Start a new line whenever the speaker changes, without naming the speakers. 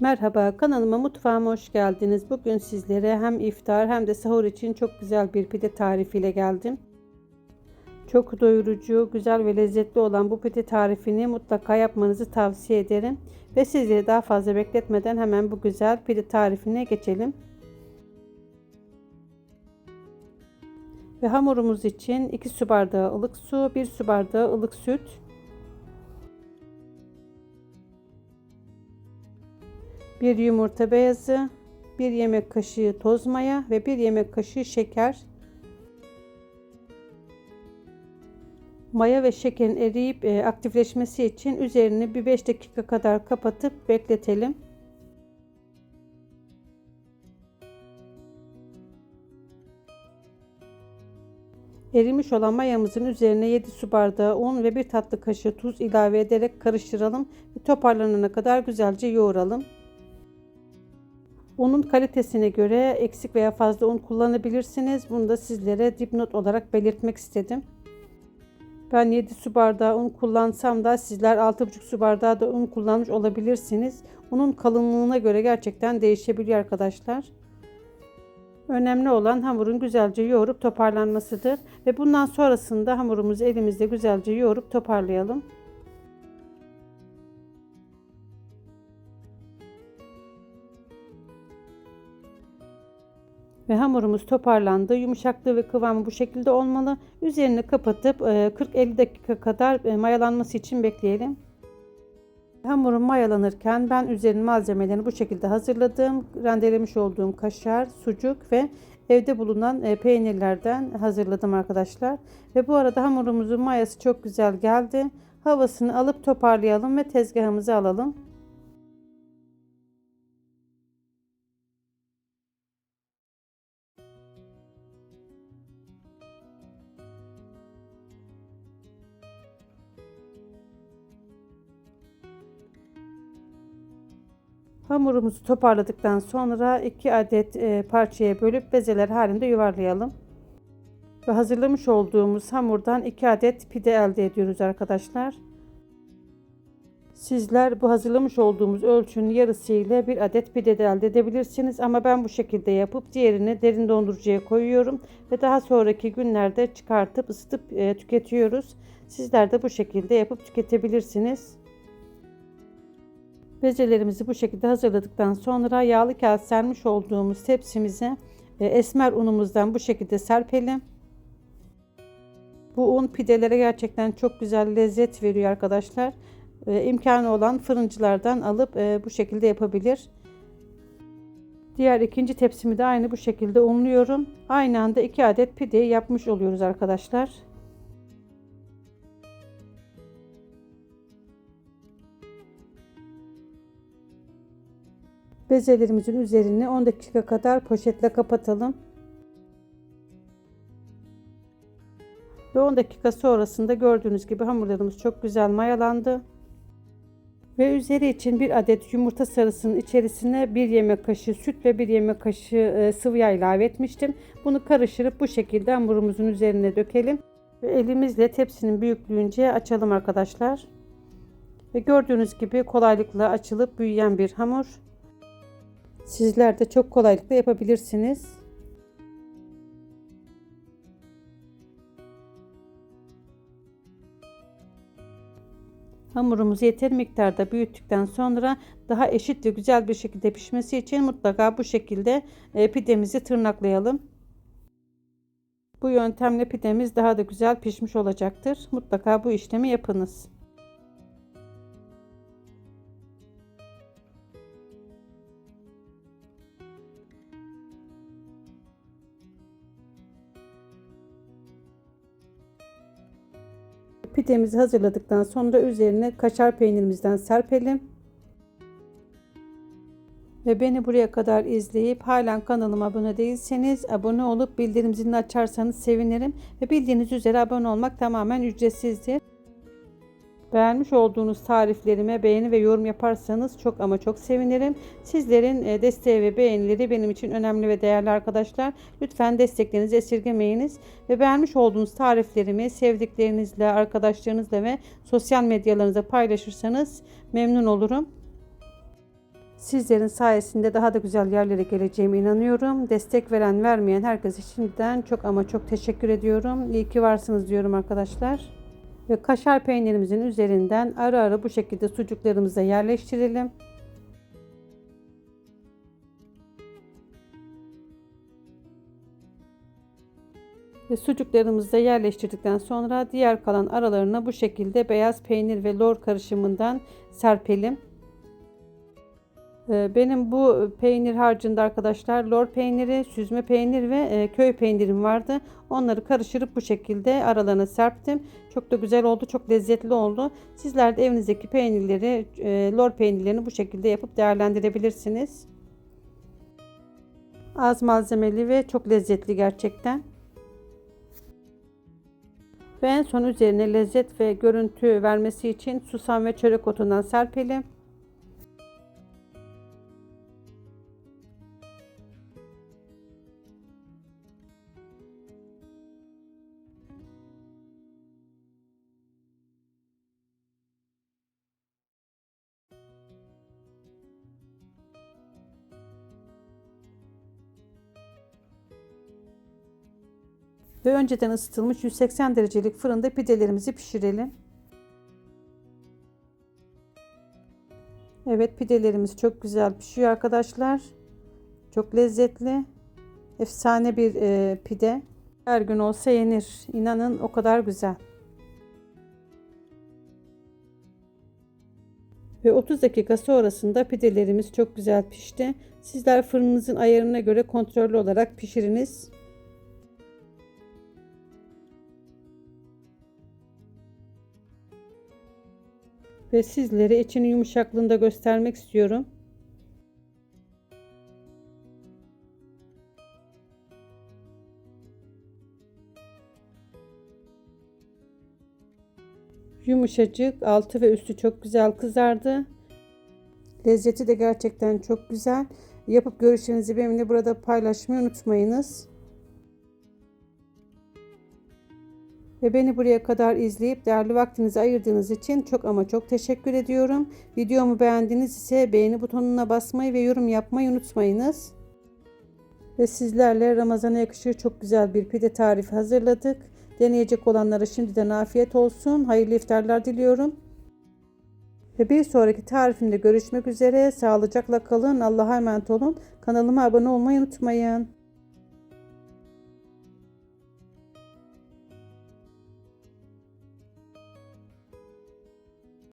Merhaba kanalıma mutfağıma hoş geldiniz. Bugün sizlere hem iftar hem de sahur için çok güzel bir pide tarifiyle geldim. Çok doyurucu, güzel ve lezzetli olan bu pide tarifini mutlaka yapmanızı tavsiye ederim. Ve sizleri daha fazla bekletmeden hemen bu güzel pide tarifine geçelim. Ve hamurumuz için 2 su bardağı ılık su, 1 su bardağı ılık süt, bir yumurta beyazı, bir yemek kaşığı toz maya ve bir yemek kaşığı şeker. Maya ve şekerin eriyip e, aktifleşmesi için üzerini bir 5 dakika kadar kapatıp bekletelim. Erimiş olan mayamızın üzerine 7 su bardağı un ve 1 tatlı kaşığı tuz ilave ederek karıştıralım ve toparlanana kadar güzelce yoğuralım. Unun kalitesine göre eksik veya fazla un kullanabilirsiniz. Bunu da sizlere dipnot olarak belirtmek istedim. Ben 7 su bardağı un kullansam da sizler 6,5 su bardağı da un kullanmış olabilirsiniz. Unun kalınlığına göre gerçekten değişebiliyor arkadaşlar. Önemli olan hamurun güzelce yoğurup toparlanmasıdır. Ve bundan sonrasında hamurumuzu elimizde güzelce yoğurup toparlayalım. Ve hamurumuz toparlandı. Yumuşaklığı ve kıvamı bu şekilde olmalı. Üzerini kapatıp 40-50 dakika kadar mayalanması için bekleyelim. Hamurum mayalanırken ben üzerine malzemelerini bu şekilde hazırladım. Rendelemiş olduğum kaşar, sucuk ve evde bulunan peynirlerden hazırladım arkadaşlar. Ve bu arada hamurumuzun mayası çok güzel geldi. Havasını alıp toparlayalım ve tezgahımıza alalım. Hamurumuzu toparladıktan sonra 2 adet e, parçaya bölüp bezeler halinde yuvarlayalım. Ve hazırlamış olduğumuz hamurdan 2 adet pide elde ediyoruz arkadaşlar. Sizler bu hazırlamış olduğumuz ölçünün yarısı ile bir adet pide de elde edebilirsiniz. Ama ben bu şekilde yapıp diğerini derin dondurucuya koyuyorum. Ve daha sonraki günlerde çıkartıp ısıtıp e, tüketiyoruz. Sizler de bu şekilde yapıp tüketebilirsiniz. Bezelerimizi bu şekilde hazırladıktan sonra yağlı kağıt sermiş olduğumuz tepsimize e, esmer unumuzdan bu şekilde serpelim. Bu un pidelere gerçekten çok güzel lezzet veriyor arkadaşlar. E, imkanı olan fırıncılardan alıp e, bu şekilde yapabilir. Diğer ikinci tepsimi de aynı bu şekilde unluyorum. Aynı anda iki adet pide yapmış oluyoruz arkadaşlar. Bezelerimizin üzerini 10 dakika kadar poşetle kapatalım. Ve 10 dakika sonrasında gördüğünüz gibi hamurlarımız çok güzel mayalandı. Ve üzeri için bir adet yumurta sarısının içerisine bir yemek kaşığı süt ve bir yemek kaşığı e, sıvı yağ ilave etmiştim. Bunu karıştırıp bu şekilde hamurumuzun üzerine dökelim. Ve elimizle tepsinin büyüklüğünce açalım arkadaşlar. Ve gördüğünüz gibi kolaylıkla açılıp büyüyen bir hamur. Sizler de çok kolaylıkla yapabilirsiniz. Hamurumuzu yeter miktarda büyüttükten sonra daha eşit ve güzel bir şekilde pişmesi için mutlaka bu şekilde e, pidemizi tırnaklayalım. Bu yöntemle pidemiz daha da güzel pişmiş olacaktır. Mutlaka bu işlemi yapınız. Pidemizi hazırladıktan sonra üzerine kaşar peynirimizden serpelim. Ve beni buraya kadar izleyip halen kanalıma abone değilseniz abone olup bildirim zilini açarsanız sevinirim. Ve bildiğiniz üzere abone olmak tamamen ücretsizdir. Beğenmiş olduğunuz tariflerime beğeni ve yorum yaparsanız çok ama çok sevinirim. Sizlerin e, desteği ve beğenileri benim için önemli ve değerli arkadaşlar. Lütfen desteklerinizi esirgemeyiniz. Ve beğenmiş olduğunuz tariflerimi sevdiklerinizle, arkadaşlarınızla ve sosyal medyalarınızda paylaşırsanız memnun olurum. Sizlerin sayesinde daha da güzel yerlere geleceğime inanıyorum. Destek veren vermeyen herkese şimdiden çok ama çok teşekkür ediyorum. İyi ki varsınız diyorum arkadaşlar. Ve kaşar peynirimizin üzerinden ara ara bu şekilde sucuklarımıza yerleştirelim. Ve sucuklarımızı da yerleştirdikten sonra diğer kalan aralarına bu şekilde beyaz peynir ve lor karışımından serpelim. Ee, Benim bu peynir harcında arkadaşlar lor peyniri, süzme peynir ve e, köy peynirim vardı. Onları karıştırıp bu şekilde aralarına serptim. Çok da güzel oldu, çok lezzetli oldu. Sizler de evinizdeki peynirleri, e, lor peynirlerini bu şekilde yapıp değerlendirebilirsiniz. Az malzemeli ve çok lezzetli gerçekten. Ve en son üzerine lezzet ve görüntü vermesi için susam ve çörek otundan serpelim. Ve önceden ısıtılmış 180 derecelik fırında pidelerimizi pişirelim. Evet pidelerimiz çok güzel pişiyor arkadaşlar. Çok lezzetli. Efsane bir e, pide. Her gün olsa yenir. İnanın o kadar güzel. Ve 30 dakika sonrasında pidelerimiz çok güzel pişti. Sizler fırınınızın ayarına göre kontrollü olarak pişiriniz. Ve sizlere içinin yumuşaklığını da göstermek istiyorum. Yumuşacık, altı ve üstü çok güzel kızardı. Lezzeti de gerçekten çok güzel. Yapıp görüşlerinizi benimle burada paylaşmayı unutmayınız. Ve beni buraya kadar izleyip değerli vaktinizi ayırdığınız için çok ama çok teşekkür ediyorum. Videomu beğendiniz ise beğeni butonuna basmayı ve yorum yapmayı unutmayınız. Ve sizlerle Ramazan'a yakışır çok güzel bir pide tarifi hazırladık. Deneyecek olanlara şimdiden afiyet olsun. Hayırlı iftarlar diliyorum. Ve bir sonraki tarifimde görüşmek üzere. Sağlıcakla kalın. Allah'a emanet olun. Kanalıma abone olmayı unutmayın.